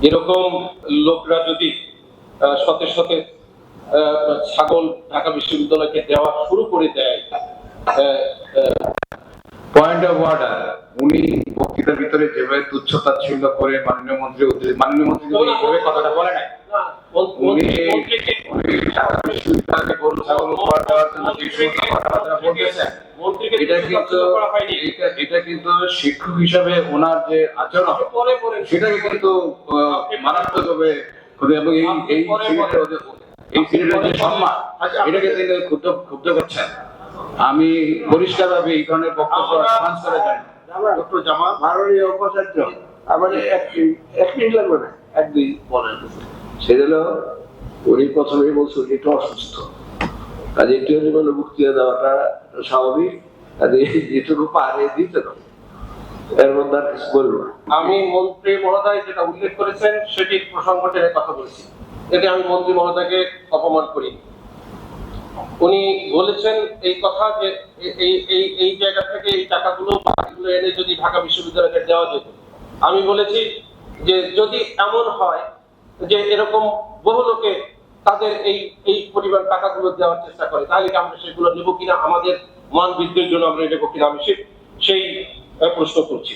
এরকম লোকরা যদি শতে শতে ছাগল ঢাকা বিশ্ববিদ্যালয়কে দেওয়া শুরু করে দেয় পয়েন্ট অফ অর্ডার উনি বক্তৃতার ভিতরে যেভাবে তুচ্ছতা ছিল করে মাননীয় মন্ত্রী মাননীয় মন্ত্রী কথাটা বলে নাই না, উনি এটা কিন্তু তুচ্ছ করা হয়নি। এটা এটা কিন্তু শিক্ষক হিসাবে ওনার যে আচরণ সেটাকে কিন্তু মারাত্মক ভাবে এবং এই এই পরে পরে। সিনেটের ওদের- এই সিনেটের যে সম্মান এটাকে তিনি ক্ষুব্ধ ক্ষুব্ধ করছেন আমি পরিষ্কার ভাবে এই ধরনের বক্তব্য ডক্টর জামাল উপাচার্য আমার লাগবে না বলেন সেটা হলো উনি প্রথমেই বলছে উনি একটু অসুস্থ। কাজে একটু বলে বক্তৃতা দেওয়াটা স্বাভাবিক। কাজে যেটুকু পারে দিতে এর মধ্যে আর কিছু বলব আমি মন্ত্রী মহোদয় যেটা উল্লেখ করেছেন, সেটি প্রসঙ্গ কথা বলেছি। এতে আমি মন্ত্রী মহোদয়কে অপমান করি। উনি বলেছেন এই কথা যে, এই এই এই জায়গা থেকে এই টাকাগুলো বাকিগুলো এনে যদি ঢাকা বিশ্ববিদ্যালয়কে দেওয়া যেত। আমি বলেছি যে যদি এমন হয় যে এরকম বহু লোকে তাদের এই এই পরিমাণ টাকাগুলো দেওয়ার চেষ্টা করে। তাহলে কি আমরা সেগুলো নেব কিনা? আমাদের মান বৃদ্ধির জন্য আমরা নেব কিনা আমি সেই প্রশ্ন করছি।